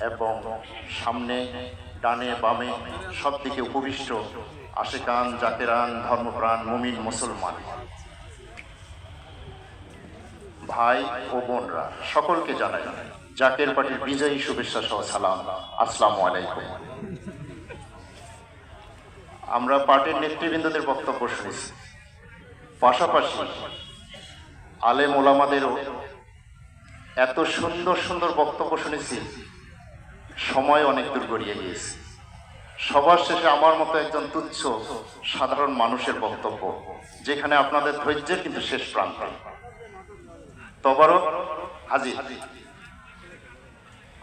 এবং সামনে, ডানে, বামে সব দিকে উপবিষ্ট আশেকান জাকেরান ধর্মপ্রাণ, মুমিন, মুসলমান। ভাই ও বোনরা, সকলকে জানাই, জাকের পার্টির বিজয়ী শুভেচ্ছা সহ সালাম। আসসালামু আলাইকুম। আমরা পার্টির নেতৃবৃন্দদের বক্তব্য শুনেছি। পাশাপাশি আলেম ওলামাদেরও এত সুন্দর সুন্দর বক্তব্য শুনেছি সময় অনেক দূর গড়িয়ে গিয়েছে। সবার শেষে আমার মতো একজন তুচ্ছ, সাধারণ মানুষের বক্তব্য, যেখানে আপনাদের ধৈর্যের কিন্তু শেষ প্রান্ত। তবারও হাজির।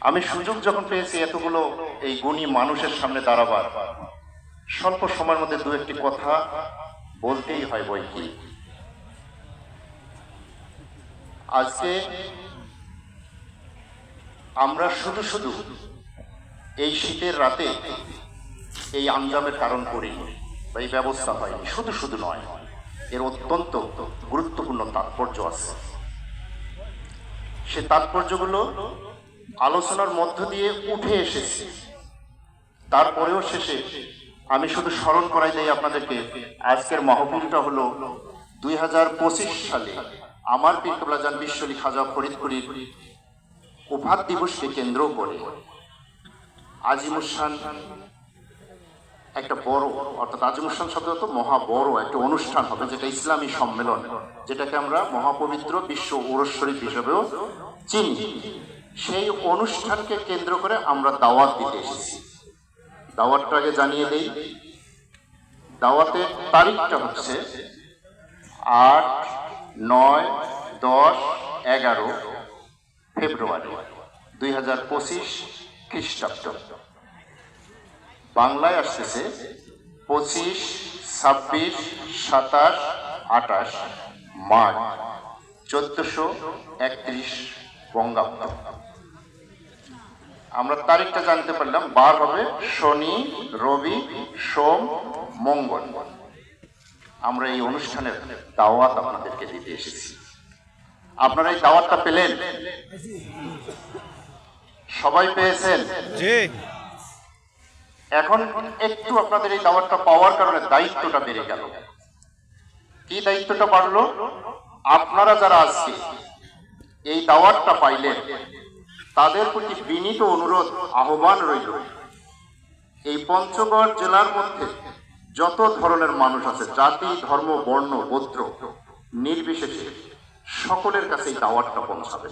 আমি সুযোগ যখন পেয়েছি, এতগুলো এই গুণী মানুষের সামনে দাঁড়াবার, স্বল্প সময়ের মধ্যে দু একটি কথা বলতেই হয় বই কি। আজকে আমরা শুধু শুধু এই শীতের রাতে এই আঞ্জামের কারণ করিনি বা এই ব্যবস্থা হয়নি। শুধু শুধু নয়, এর অত্যন্ত গুরুত্বপূর্ণ তাৎপর্য আছে। সে তাৎপর্যগুলো আলোচনার মধ্য দিয়ে উঠে এসেছে। তারপরেও শেষে আমি শুধু স্মরণ করাই দেই আপনাদেরকে, আজকের মাহফিলটা হলো দুই হাজার পঁচিশ সালে আমার পিরকবলাজান বিশ্বলী খাজা ফরিদপুরীর উপাধ দিবসকে কেন্দ্র করে আজিমুসান একটা বড়, অর্থাৎ আজিমুসান শব্দ তো মহা বড়, একটা অনুষ্ঠান হবে, যেটা ইসলামী সম্মেলন, যেটাকে আমরা মহাপবিত্র বিশ্ব ওরস শরীফ হিসেবেও চিনি। সেই অনুষ্ঠানকে কেন্দ্র করে আমরা দাওয়াত দিতে এসেছি। দাওয়াতটা আগে জানিয়ে দেই। দাওয়াতের তারিখটা হচ্ছে আট, নয়, দশ, এগারো ফেব্রুয়ারি দুই হাজার পঁচিশ। খ্রিস্টাব্দ বাংলায় আসতেছে পঁচিশ, ছাব্বিশ, সাতাশ, আঠাশ মার্চ চোদ্দশো একত্রিশ বঙ্গাব্দ। আমরা তারিখটা জানতে পারলাম, বার হবে শনি, রবি, সোম, মঙ্গল। আমরা এই অনুষ্ঠানের দাওয়াত আপনাদেরকে দিতে এসেছি। আপনারা এই দাওয়াতটা পেলেন? সবাই পেয়েছেন? জি। এখন একটু আপনাদের এই দাওয়াতটা পাওয়ার কারণে দায়িত্বটা বেড়ে গেল। কি দায়িত্বটা বাড়লো? আপনারা যারা আজকে এই দাওয়াতটা পাইলেন তাদের প্রতি বিনীত অনুরোধ আহ্বান রইল। এই পঞ্চগড় জেলার মধ্যে যত ধরনের মানুষ আছে জাতি ধর্ম বর্ণ গোত্র নির্বিশেষে সকলের কাছে এই দাওয়াতটা পৌঁছাবে।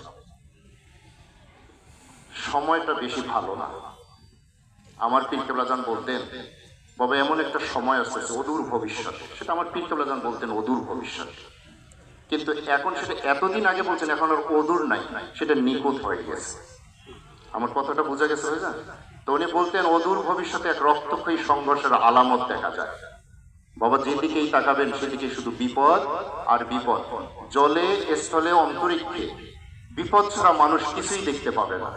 সময়টা বেশি ভালো না। আমার পীর বলতেন, বাবা, এমন একটা সময় আসতেছে অদূর ভবিষ্যৎ। সেটা আমার পীর বলতেন, অদূর ভবিষ্যৎ। কিন্তু এখন সেটা এতদিন আগে বলছেন, এখন আর অদূর নাই, সেটা নিখুঁত হয়ে গেছে। আমার কথাটা বোঝা গেছে হয়ে যান তো উনি বলতেন, অদূর ভবিষ্যতে এক রক্তক্ষয়ী সংঘর্ষের আলামত দেখা যায়। বাবা, যেদিকেই তাকাবেন, সেদিকে শুধু বিপদ আর বিপদ। জলে, স্থলে, অন্তরিক্ষে বিপদ ছাড়া মানুষ কিছুই দেখতে পাবে না।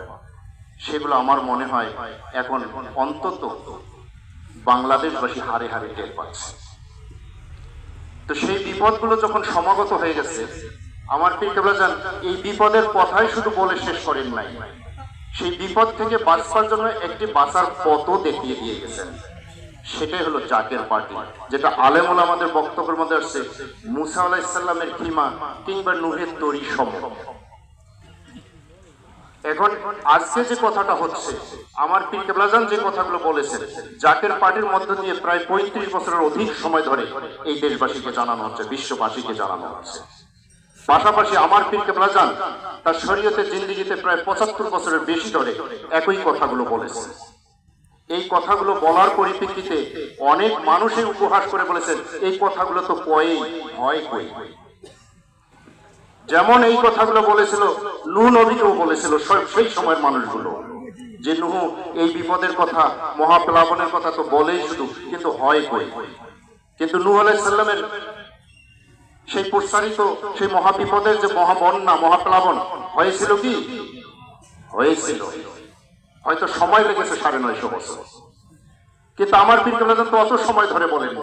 সেগুলো আমার মনে হয় এখন অন্তত বাংলাদেশবাসী হারে হারে টের পাচ্ছে। তো সেই বিপদগুলো যখন সমাগত হয়ে গেছে, আমার পীর কেবলাজান এই বিপদের কথাই শুধু বলে শেষ করেন নাই। সেই বিপদ থেকে বাঁচবার জন্য একটি বাঁচার পথও দেখিয়ে দিয়ে গেছেন। সেটাই হলো জাকের পার্টি, যেটা আলেমুল আমাদের বক্তব্যের মধ্যে আসছে, মুসা আলাহিসাল্লামের খিমা কিংবা নুহের তরি সম। এখন আজকে যে কথাটা হচ্ছে, আমার পীর কেবলাজান যে কথাগুলো বলেছেন, জাকের পার্টির মধ্য দিয়ে প্রায় পঁয়ত্রিশ বছরের অধিক সময় ধরে এই দেশবাসীকে জানানো হচ্ছে, বিশ্ববাসীকে জানানো হচ্ছে। পাশাপাশি আমার পীর কেবলাজান তার শরীয়তের জিন্দিগিতে প্রায় পঁচাত্তর বছরের বেশি ধরে একই কথাগুলো বলেছে এই কথাগুলো বলার পরিপ্রেক্ষিতে অনেক মানুষই উপহাস করে বলেছেন, এই কথাগুলো তো কয়েই হয় কই। যেমন এই কথাগুলো বলেছিল, নূহ নবীকেও বলেছিল সেই সময়ের মানুষগুলো যে নুহ এই বিপদের কথা, মহাপ্লাবনের কথা তো বলেই শুধু, কিন্তু হয় কই? কিন্তু নূহ আলাইসাল্লামের সেই প্রসারিত, সেই মহাবিপদের যে মহাবন্যা, মহাপ্লাবন, হয়েছিল কি? হয়েছিল। হয়তো সময় লেগেছে সাড়ে নয়শো বছর। কিন্তু আমার বিজ্ঞান তো অত সময় ধরে বলেন।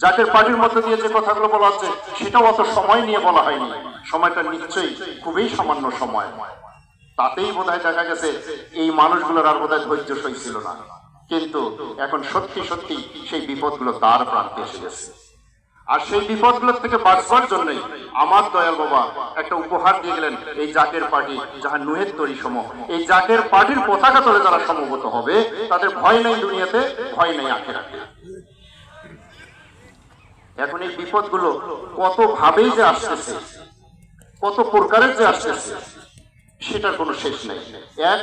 জাকের পার্টির মধ্যে দিয়ে যে কথাগুলো বলা হচ্ছে, সেটাও অত সময় নিয়ে বলা হয়নি। সময়টা নিশ্চয়ই খুবই সামান্য সময়। তাতেই বোধহয় দেখা গেছে এই মানুষগুলোর আর বোধহয় ধৈর্য সই ছিল না। কিন্তু এখন সত্যি সত্যি সেই বিপদগুলো তার প্রান্তে এসে গেছে। আর সেই বিপদগুলোর থেকে বাঁচবার জন্যই আমার দয়াল বাবা একটা উপহার দিয়ে গেলেন এই জাকের পার্টি, যাহা নুহের তরি সম এই জাকের পার্টির পতাকা তলে যারা সমবেত হবে, তাদের ভয় নেই দুনিয়াতে, ভয় নেই আখে রাখে এখন এই বিপদগুলো কত ভাবেই যে আসতেছে কত প্রকারের যে আসতেছে সেটার কোনো শেষ নেই। এক,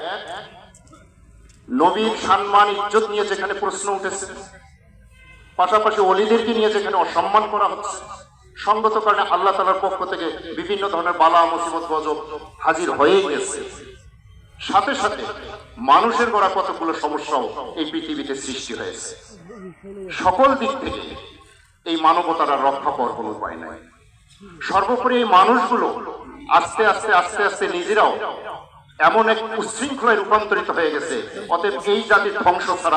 নবীর সম্মান, ইজ্জত নিয়ে যেখানে প্রশ্ন উঠেছে, পাশাপাশি অলিদেরকে নিয়ে যেখানে অসম্মান করা হচ্ছে, সঙ্গত কারণে আল্লাহ তালার পক্ষ থেকে বিভিন্ন ধরনের বালা, মুসিবত, গজব হাজির হয়েই গেছে। সাথে সাথে মানুষের গড়া কতগুলো সমস্যাও এই পৃথিবীতে সৃষ্টি হয়েছে। সকল দিক থেকে এই মানবতার রক্ষা পাওয়ার কোনো উপায় নাই। সর্বোপরি এই মানুষগুলো আস্তে আস্তে আস্তে আস্তে নিজেরাও এমন এক উচ্ছৃঙ্খলায় রূপান্তরিত হয়ে গেছে। অতএব এই জাতির ধ্বংস ছাড়া